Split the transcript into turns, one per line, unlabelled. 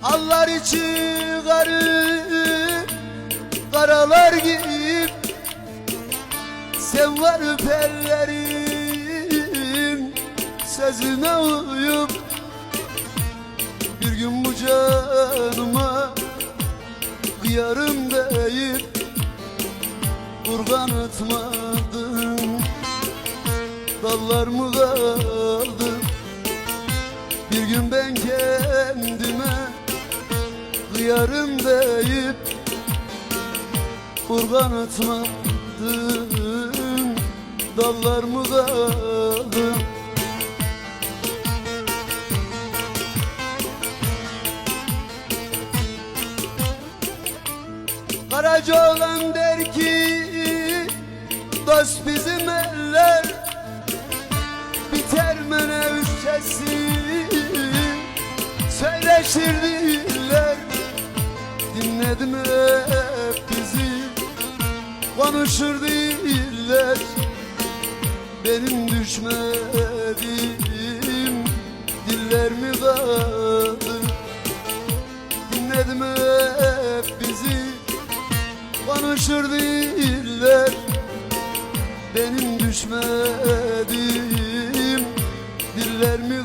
Hallar içi karı Karalar giyip Sen var pellerin Sözüne uyup Bir gün bu canıma Kıyarım deyip Kurban atmadın Dallar mı kaldı? Bir gün Kıyarım deyip Kurban atmadın Dallar mı kaldı Karaca olan der ki Dost bizim eller Biter menevşesi Söyleşirdiler Dinledim hep bizi. Konuşur diller Benim düşmediğim Diller mi kaldı Dinledim hep bizi. Konuşur diller Benim düşmediğim Diller mi